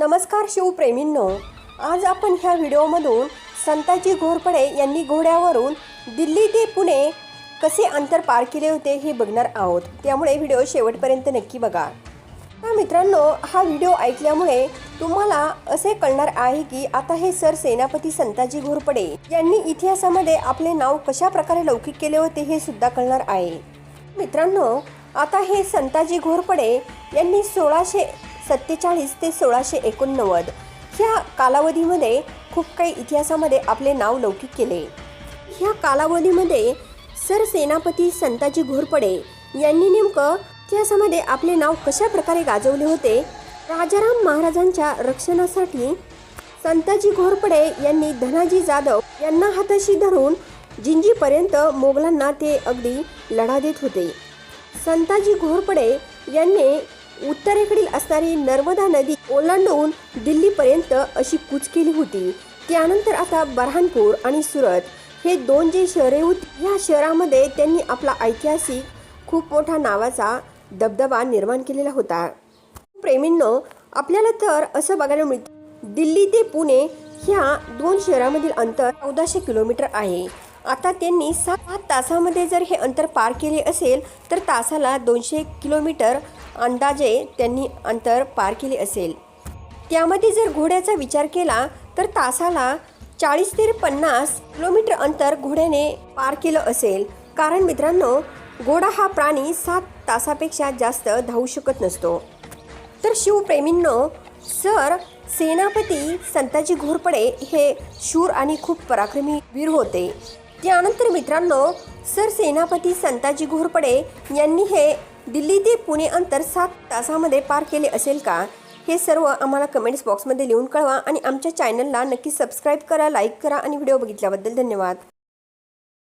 नमस्कार शिवप्रेमींनो आज आपण ह्या व्हिडिओमधून संताजी घोरपडे यांनी घोड्यावरून दिल्ली ते पुणे कसे अंतर पार केले होते हे बघणार आहोत. त्यामुळे व्हिडिओ शेवटपर्यंत नक्की बघा. हा मित्रांनो हा व्हिडिओ ऐकल्यामुळे तुम्हाला असे कळणार आहे की आता हे सर सेनापती संताजी घोरपडे यांनी इतिहासामध्ये आपले नाव कशा प्रकारे लौकिक केले होते हे सुद्धा कळणार आहे. मित्रांनो आता हे संताजी घोरपडे यांनी सोळाशे सत्तेचाळीस ते सोळाशे एकोणनव्वद. ह्या कालावधीमध्ये खूप काही इतिहासामध्ये आपले नाव लौकिक केले. ह्या कालावधीमध्ये सर सेनापती संताजी घोरपडे यांनी नेमकं इतिहासामध्ये आपले नाव कशा प्रकारे गाजवले होते? राजाराम महाराजांच्या रक्षणासाठी संताजी घोरपडे यांनी धनाजी जाधव यांना हाताशी धरून जिंजीपर्यंत मोगलांना ते अगदी लढा देत होते. संताजी घोरपडे यांनी उत्तरेकडील असणारी नर्मदा नदी ओलांडून दिल्लीपर्यंत अशी कूच केली होती. त्यानंतर आता बऱ्हाणपूर आणि सुरत हे दोन जे शहरे होती या शहरामध्ये त्यांनी आपला ऐतिहासिक खूप मोठा नावाचा दबदबा निर्माण केलेला होता. प्रेमींनो आपल्याला तर असं बघायला मिळतं दिल्ली ते पुणे ह्या दोन शहरामधील अंतर चौदाशे किलोमीटर आहे. आता त्यांनी सात तासामध्ये जर हे अंतर पार केले असेल तर तासाला दोनशे किलोमीटर अंदाजे त्यांनी अंतर पार केले असेल. त्यामध्ये जर घोड्याचा विचार केला तर तासाला चाळीस ते पन्नास किलोमीटर अंतर घोड्याने पार केलं असेल. कारण मित्रांनो घोडा हा प्राणी सात तासापेक्षा जास्त धावू शकत नसतो. तर शिवप्रेमींनो सर सेनापती संताजी घोरपडे हे शूर आणि खूप पराक्रमी वीर होते. त्यानंतर मित्रांनो सर सेनापती संताजी घोरपडे यांनी हे दिल्ली ते पुणे अंतर सात तासामध्ये पार केले असेल का? हे सर्व आम्हाला कमेंट्स बॉक्समध्ये लिहून कळवा आणि आमच्या चॅनलला नक्की सबस्क्राईब करा लाईक करा आणि व्हिडिओ बघितल्याबद्दल धन्यवाद.